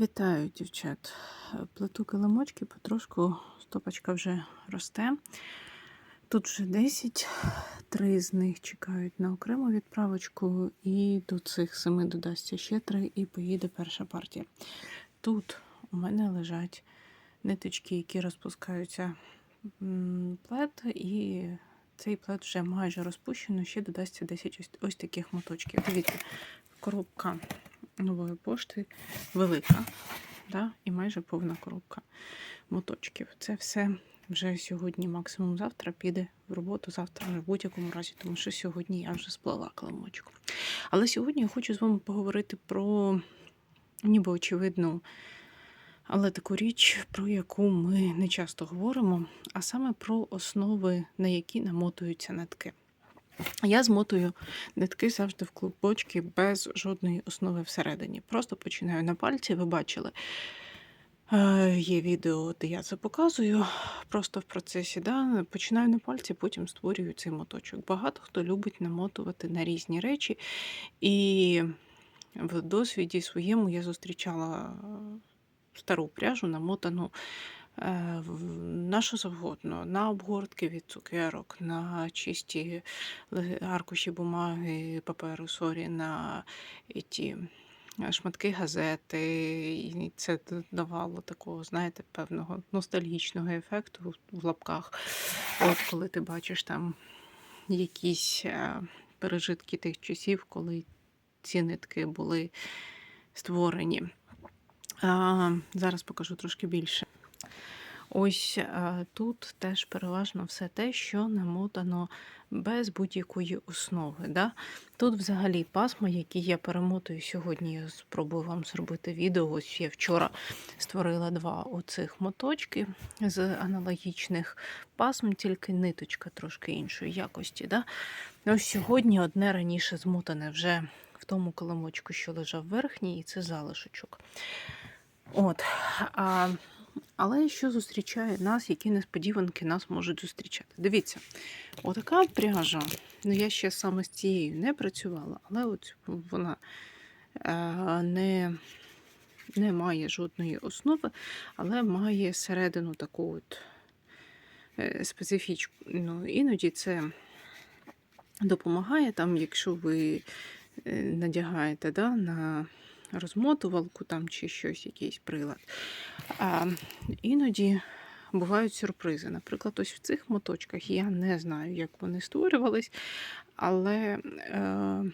Вітаю, дівчат. Плету килимочки, потрошку стопочка вже росте. Тут вже 10, три з них чекають на окрему відправочку, і до цих семи додасться ще три, і поїде перша партія. Тут у мене лежать ниточки, які розпускаються плет, і цей плет вже майже розпущено, ще додасться 10 ось, ось таких моточків. Дивіться, коробка нової пошти велика, да? і майже повна коробка моточків. Це все вже сьогодні, максимум завтра, піде в роботу, завтра в будь-якому разі, тому що сьогодні я вже сплела каламочку. Але сьогодні я хочу з вами поговорити про ніби очевидну, але таку річ, про яку ми не часто говоримо, а саме про основи, на які намотуються нитки. Я змотую нитки завжди в клубочки без жодної основи всередині. Просто починаю на пальці. Ви бачили, е, є відео, де я це показую. Просто в процесі да, починаю на пальці, потім створюю цей моточок. Багато хто любить намотувати на різні речі. І в досвіді своєму я зустрічала стару пряжу, намотану на що завгодно, на обгортки від цукерок, на чисті аркуші бумаги, паперу, сорі, на ті е, шматки газети. І це давало такого, знаєте, певного ностальгічного ефекту в лапках. От коли ти бачиш там якісь е, пережитки тих часів, коли ці нитки були створені. А, зараз покажу трошки більше. Ось а, тут теж переважно все те, що намотано без будь-якої основи. Да? Тут взагалі пасма, які я перемотую сьогодні, я спробую вам зробити відео. Ось я вчора створила два оцих моточки з аналогічних пасм, тільки ниточка трошки іншої якості. Да? Ось сьогодні одне раніше змотане вже в тому килимочку, що лежав верхній, і це залишочок. От. А, але що зустрічає нас, які несподіванки нас можуть зустрічати? Дивіться, отака пряжа. Ну, я ще саме з цією не працювала, але от вона е, не, не має жодної основи, але має середину таку от е, специфічну. Ну, іноді це допомагає, там, якщо ви е, надягаєте да, на розмотувалку там чи щось, якийсь прилад. А іноді бувають сюрпризи. Наприклад, ось в цих моточках я не знаю, як вони створювались, але е,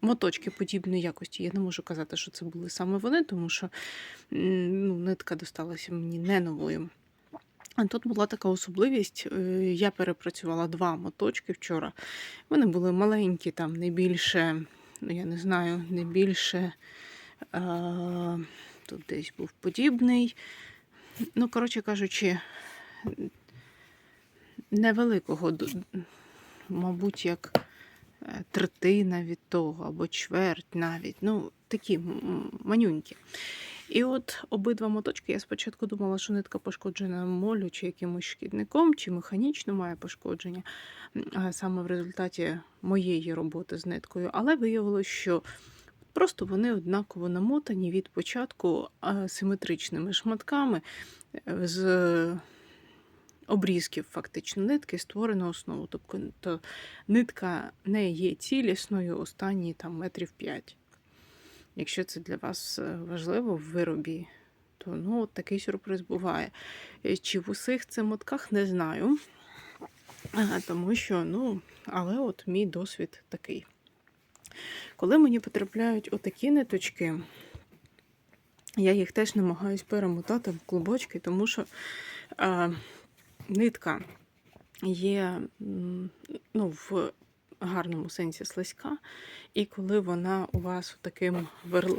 моточки подібної якості я не можу казати, що це були саме вони, тому що ну, нитка досталася мені не новою. А тут була така особливість. е, Я перепрацювала два моточки вчора. Вони були маленькі, там не більше, ну я не знаю, не більше. Е, тут десь був подібний. Ну, коротше кажучи, невеликого, мабуть, як е, третина від того, або чверть навіть. Ну, такі манюнькі. І от обидва моточки я спочатку думала, що нитка пошкоджена молю чи якимось шкідником, чи механічно має пошкодження саме в результаті моєї роботи з ниткою. Але виявилось, що просто вони однаково намотані від початку симетричними шматками е, з обрізків фактично нитки створено основу. Тобто нитка не є цілісною останні там метрів 5. Якщо це для вас е, важливо в виробі, то ну, от такий сюрприз буває. Е, Чи в усіх це мотках не знаю. Тому що, ну, але от мій досвід такий. Коли мені потрапляють отакі ниточки, я їх теж намагаюсь перемотати в клубочки, тому що е, нитка є ну, в гарному сенсі слизька, і коли вона у вас таким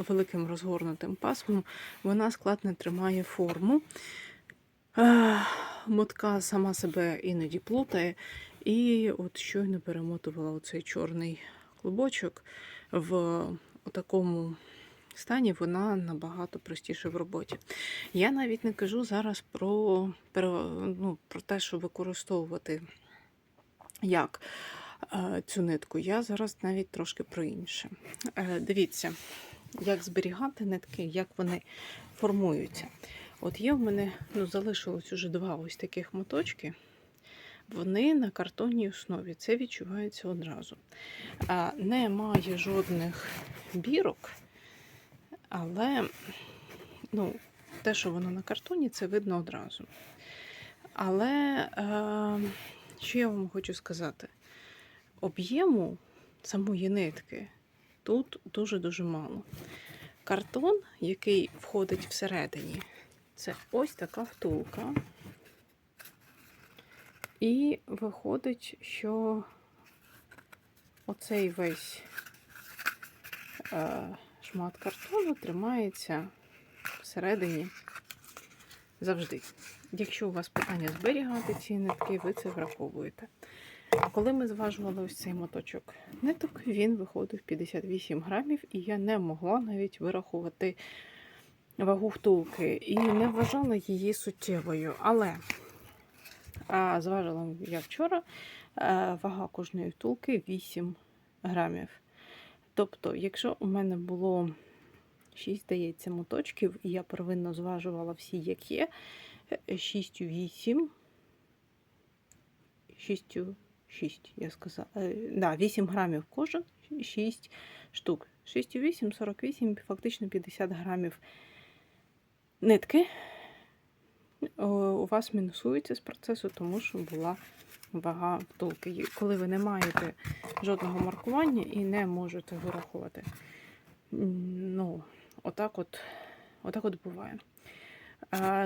великим розгорнутим пасмом, вона складно тримає форму. Мотка сама себе іноді плутає. І от щойно перемотувала оцей чорний клубочок в такому стані вона набагато простіше в роботі. Я навіть не кажу зараз про, ну, про те, що використовувати як цю нитку. Я зараз навіть трошки про інше. Е, Дивіться, як зберігати нитки, як вони формуються. От є в мене, ну, залишилось уже два ось таких моточки. Вони на картонній основі. Це відчувається одразу. А, немає жодних бірок, але ну, те, що воно на картоні, це видно одразу. Але е, що я вам хочу сказати? Об'єму самої нитки тут дуже-дуже мало. Картон, який входить всередині, це ось така втулка. І виходить, що оцей весь е, шмат картону тримається всередині завжди. Якщо у вас питання зберігати ці нитки, ви це враховуєте. Коли ми зважували ось цей моточок ниток, він виходив 58 грамів, і я не могла навіть вирахувати вагу втулки і не вважала її суттєвою. Але а, зважила я вчора, вага кожної втулки 8 грамів. Тобто, якщо у мене було 6, здається, моточків, і я первинно зважувала всі, як є, 6 8, 6 6, я сказала. Е, Да, 8 грамів кожен, 6 штук. 6,8, 48, фактично 50 грамів нитки у вас мінусується з процесу, тому що була вага втулки. Коли ви не маєте жодного маркування і не можете вирахувати. Ну, отак от, отак от буває.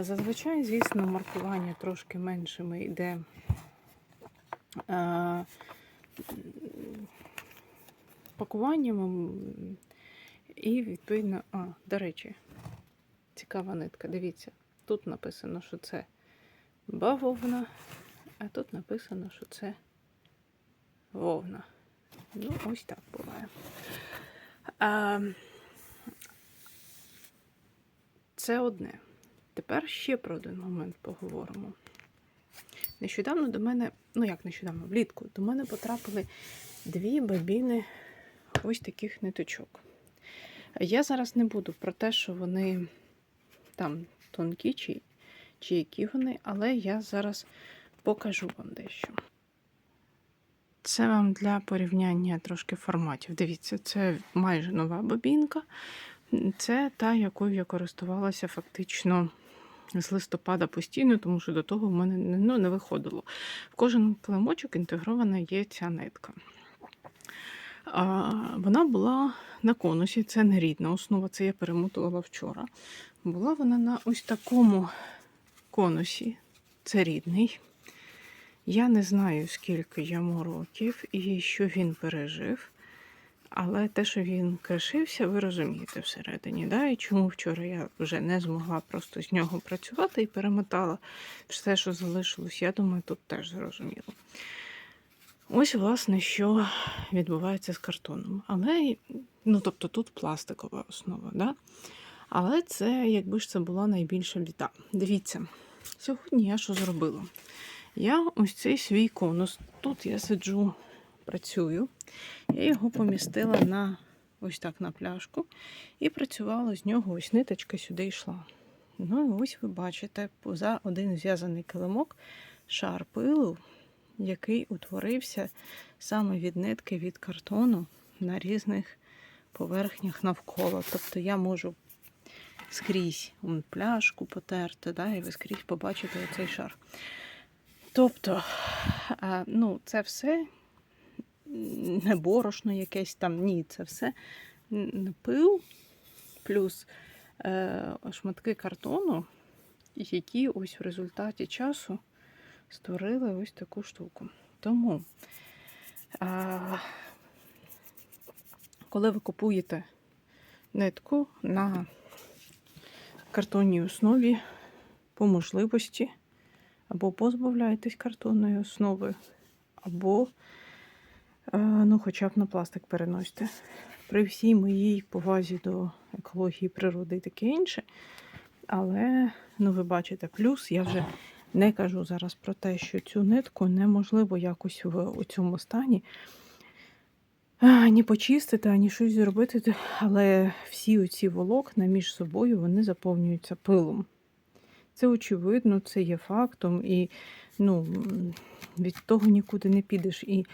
Зазвичай, звісно, маркування трошки меншими йде. А, Пакуванням і, відповідно, а, до речі, цікава нитка. Дивіться, тут написано, що це бавовна, а тут написано, що це вовна. Ну, ось так буває. А, це одне. Тепер ще про один момент поговоримо. Нещодавно до мене, ну як нещодавно, влітку, до мене потрапили дві бабіни ось таких ниточок. Я зараз не буду про те, що вони там тонкі чи, чи які вони, але я зараз покажу вам дещо. Це вам для порівняння трошки форматів. Дивіться, це майже нова бобінка. Це та, якою я користувалася фактично з листопада постійно, тому що до того в мене не- ну, не виходило. В кожен килимочок інтегрована є ця нитка. А, вона була на конусі, це не рідна основа, це я перемотувала вчора. Була вона на ось такому конусі, це рідний. Я не знаю, скільки йому років і що він пережив. Але те, що він кришився, ви розумієте всередині. Да? І чому вчора я вже не змогла просто з нього працювати і перемотала все, що залишилось, я думаю, тут теж зрозуміло. Ось, власне, що відбувається з картоном. Але, ну, тобто, тут пластикова основа. Да? Але це, якби ж це була найбільша біда. Дивіться, сьогодні я що зробила? Я ось цей свій конус. Тут я сиджу, працюю. Я його помістила на ось так на пляшку і працювала з нього, ось ниточка сюди йшла. Ну і ось ви бачите, за один зв'язаний килимок шар пилу, який утворився саме від нитки від картону на різних поверхнях навколо. Тобто я можу скрізь пляшку потерти, да, і ви скрізь побачите оцей шар. Тобто, ну, це все не борошно якесь там, ні, це все пил плюс е, шматки картону, які ось в результаті часу створили ось таку штуку. Тому, а, коли ви купуєте нитку на картонній основі, по можливості, або позбавляєтесь картонної основи, або ну, хоча б на пластик переносите. При всій моїй повазі до екології, природи і таке інше. Але, ну, ви бачите, плюс я вже не кажу зараз про те, що цю нитку неможливо якось в цьому стані ані почистити, ані щось зробити, але всі оці волокна між собою вони заповнюються пилом. Це очевидно, це є фактом, і ну, від того нікуди не підеш. І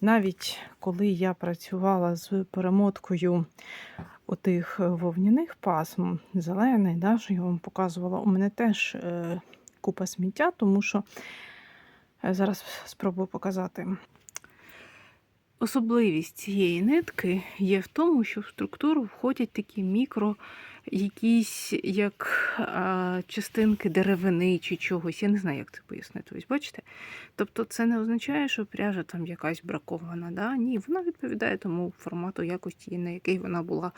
навіть коли я працювала з перемоткою отих е, вовняних пасм, зелений, да, що я вам показувала, у мене теж е, купа сміття, тому що е, зараз спробую показати. Особливість цієї нитки є в тому, що в структуру входять такі мікро, якісь як а, частинки деревини чи чогось. Я не знаю, як це пояснити. Ось бачите? Тобто це не означає, що пряжа там якась бракована. Да? Ні, вона відповідає тому формату якості, на який вона була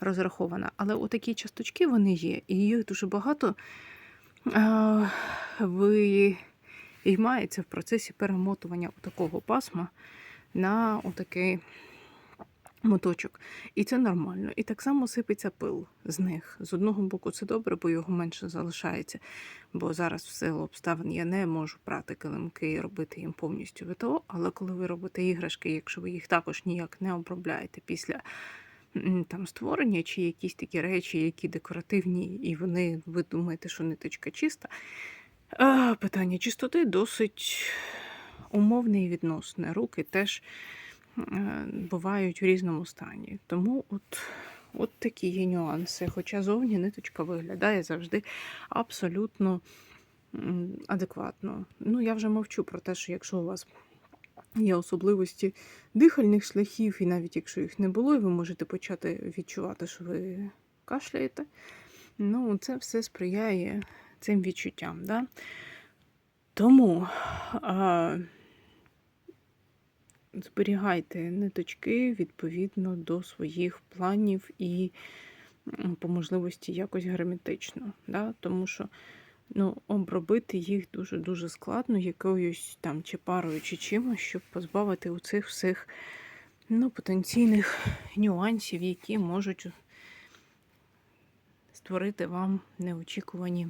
розрахована. Але отакі часточки вони є, і їх дуже багато а, виймається в процесі перемотування такого пасма на отакий моточок. І це нормально. І так само сипеться пил з них. З одного боку, це добре, бо його менше залишається. Бо зараз в силу обставин я не можу прати килимки і робити їм повністю ВТО. Але коли ви робите іграшки, якщо ви їх також ніяк не обробляєте після там створення, чи якісь такі речі, які декоративні, і вони ви думаєте, що ниточка чиста. Питання чистоти досить умовне і відносне. Руки теж е, бувають в різному стані. Тому от, от такі є нюанси. Хоча зовні ниточка виглядає завжди абсолютно адекватно. Ну, я вже мовчу про те, що якщо у вас є особливості дихальних шляхів, і навіть якщо їх не було, і ви можете почати відчувати, що ви кашляєте. Ну, це все сприяє цим відчуттям. Да? Тому а, зберігайте ниточки відповідно до своїх планів і по можливості якось герметично. Да? Тому що ну, обробити їх дуже-дуже складно, якоюсь там чи парою, чи чимось, щоб позбавити у цих всіх ну, потенційних нюансів, які можуть створити вам неочікувані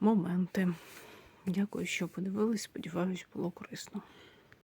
моменти. Дякую, що подивились. Сподіваюсь, було корисно.